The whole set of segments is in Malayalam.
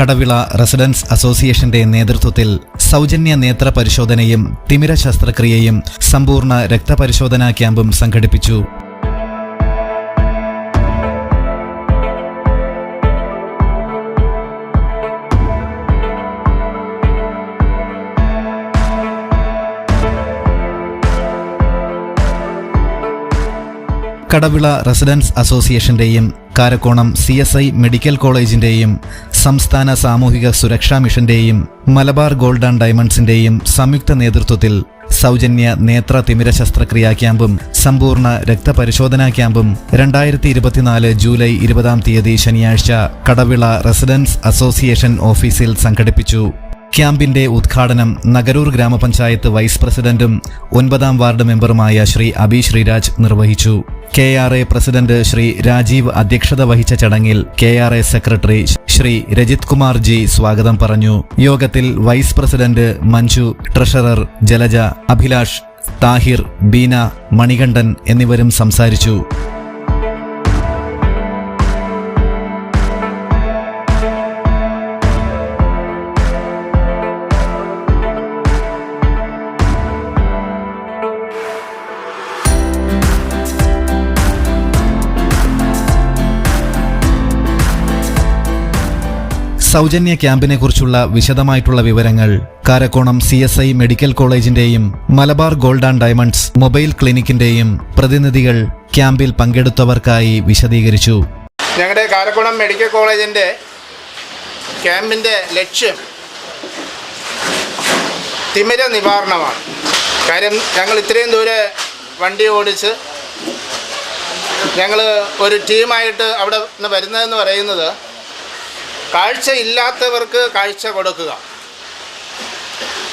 കടവിള റെസിഡൻസ് അസോസിയേഷന്റെ നേതൃത്വത്തിൽ സൗജന്യ നേത്ര പരിശോധനയും തിമിര ശസ്ത്രക്രിയയും സമ്പൂർണ രക്തപരിശോധനാ ക്യാമ്പും സംഘടിപ്പിച്ചു. Kadavila residents അസോസിയേഷന്റെയും Karakonam C S I medical കോളേജിന്റെയും സംസ്ഥാന സാമൂഹിക സുരക്ഷാ മിഷന്റെയും മലബാർ ഗോൾഡ് ആൻഡ് സംയുക്ത നേതൃത്വത്തിൽ സൗജന്യ നേത്ര തിമിര ശസ്ത്രക്രിയാ ക്യാമ്പും സമ്പൂർണ രക്തപരിശോധനാ ക്യാമ്പും രണ്ടായിരത്തി ഇരുപത്തിനാല് ജൂലൈ ഇരുപതാം തീയതി ശനിയാഴ്ച കടവിള റെസിഡൻസ് അസോസിയേഷൻ ഓഫീസിൽ സംഘടിപ്പിച്ചു. ക്യാമ്പിന്റെ ഉദ്ഘാടനം നഗരൂർ ഗ്രാമപഞ്ചായത്ത് വൈസ് പ്രസിഡന്റും ഒൻപതാം വാർഡ് മെമ്പറുമായ ശ്രീ അബി ശ്രീരാജ് നിർവഹിച്ചു. K R A president Shri Rajeev അധ്യക്ഷത വഹിച്ച ചടങ്ങിൽ K R A secretary Shri Rajith Kumar G സ്വാഗതം പറഞ്ഞു. യോഗത്തിൽ vice president Manju treasurer Jalaja Abhilash Thahir Beena Manikandan എന്നിവരും സംസാരിച്ചു. സൗജന്യ ക്യാമ്പിനെ കുറിച്ചുള്ള വിശദമായിട്ടുള്ള വിവരങ്ങൾ Karakonam C S I medical കോളേജിന്റെയും Malabar gold and diamonds mobile ക്ലിനിക്കിന്റെയും പ്രതിനിധികൾ ക്യാമ്പിൽ പങ്കെടുത്തവർക്കായി വിശദീകരിച്ചു. ഞങ്ങളുടെ കാരക്കോണം മെഡിക്കൽ കോളേജിന്റെ ക്യാമ്പിന്റെ ലക്ഷ്യം തിമിര നിവാരണമാണ്. കാര്യം ഞങ്ങൾ ഇത്രയും ദൂരെ വണ്ടി ഓടിച്ച് ഞങ്ങൾ ഒരു ടീമായിട്ട് അവിടെ നിന്ന് വരുന്നതെന്ന് പറയുന്നത് കാഴ്ച ഇല്ലാത്തവർക്ക് കാഴ്ച കൊടുക്കുക.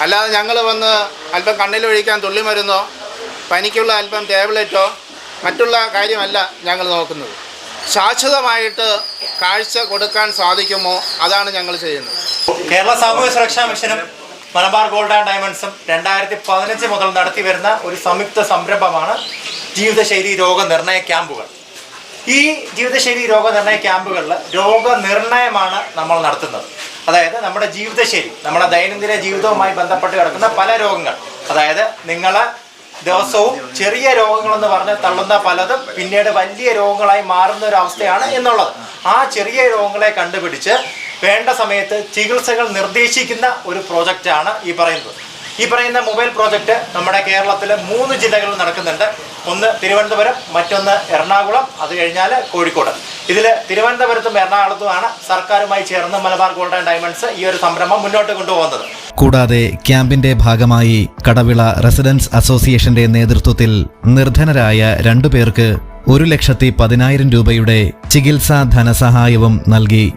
അല്ലാതെ ഞങ്ങൾ വന്ന് അല്പം കണ്ണിലൊഴിക്കാൻ തുള്ളിമരുന്നോ പനിക്കുള്ള അല്പം ടാബ്ലറ്റോ മറ്റുള്ള കാര്യമല്ല ഞങ്ങൾ നോക്കുന്നത്. ശാശ്വതമായിട്ട് കാഴ്ച കൊടുക്കാൻ സാധിക്കുമോ അതാണ് ഞങ്ങൾ ചെയ്യുന്നത്. കേരള സാമൂഹ്യ സുരക്ഷാ മിഷനും മലബാർ ഗോൾഡ് ആൻഡ് ഡയമണ്ട്സും രണ്ടായിരത്തി പതിനഞ്ച് മുതൽ നടത്തി വരുന്ന ഒരു സംയുക്ത സംരംഭമാണ് ജീവിതശൈലി രോഗനിർണയ ക്യാമ്പുകൾ. ഈ ജീവിതശൈലി രോഗനിർണയ ക്യാമ്പുകളിൽ രോഗനിർണയമാണ് നമ്മൾ നടത്തുന്നത്. അതായത് നമ്മുടെ ജീവിതശൈലി നമ്മുടെ ദൈനംദിന ജീവിതവുമായി ബന്ധപ്പെട്ട് കിടക്കുന്ന പല രോഗങ്ങൾ. അതായത് നിങ്ങളെ ദിവസവും ചെറിയ രോഗങ്ങളെന്ന് പറഞ്ഞ് തള്ളുന്ന പലതും പിന്നീട് വലിയ രോഗങ്ങളായി മാറുന്ന ഒരു അവസ്ഥയാണ് എന്നുള്ളത്. ആ ചെറിയ രോഗങ്ങളെ കണ്ടുപിടിച്ച് വേണ്ട സമയത്ത് ചികിത്സകൾ നിർദ്ദേശിക്കുന്ന ഒരു പ്രോജക്റ്റാണ് ഈ പറയുന്നത്. ഈ പറയുന്ന മൊബൈൽ പ്രോജക്റ്റ് നമ്മുടെ കേരളത്തിലെ മൂന്ന് ജില്ലകളിൽ നടക്കുന്നുണ്ട്. ഒന്ന് തിരുവനന്തപുരം മറ്റൊന്ന് എറണാകുളം. അത് കഴിഞ്ഞാൽ കോഴിക്കോട്. ഇതിൽ തിരുവനന്തപുരത്തും എറണാകുളത്തുമാണ് സർക്കാരുമായി ചേർന്ന് മലബാർ ഗോൾഡ് ആൻഡ് ഡയമണ്ട്സ് ഈ ഒരു സംരംഭം മുന്നോട്ട് കൊണ്ടുപോകുന്നത്. കൂടാതെ ക്യാമ്പിന്റെ ഭാഗമായി കടവിള റെസിഡൻസ് അസോസിയേഷന്റെ നേതൃത്വത്തിൽ നിർധനരായ രണ്ടു പേർക്ക് ഒരു ലക്ഷത്തി പതിനായിരം രൂപയുടെ ചികിത്സാ ധനസഹായവും നൽകി.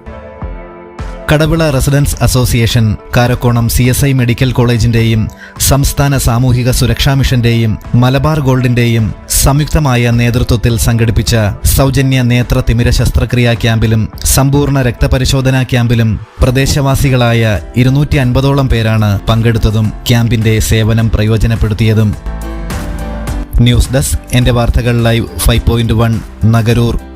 Kadavila residents association Karakonam C S I medical കോളേജിന്റെയും സംസ്ഥാന സാമൂഹിക സുരക്ഷാ മിഷന്റെയും മലബാർ ഗോൾഡിന്റെയും സംയുക്തമായ നേതൃത്വത്തിൽ സംഘടിപ്പിച്ച സൗജന്യ നേത്ര തിമിര ശസ്ത്രക്രിയാ ക്യാമ്പിലും സമ്പൂർണ രക്തപരിശോധനാ ക്യാമ്പിലും പ്രദേശവാസികളായ ഇരുന്നൂറ്റി അൻപതോളം പേരാണ് പങ്കെടുത്തതും ക്യാമ്പിന്റെ സേവനം പ്രയോജനപ്പെടുത്തിയതും. ന്യൂസ് ഡെസ്ക് എന്റെ വാർത്തകൾ live five point one Nagaroor.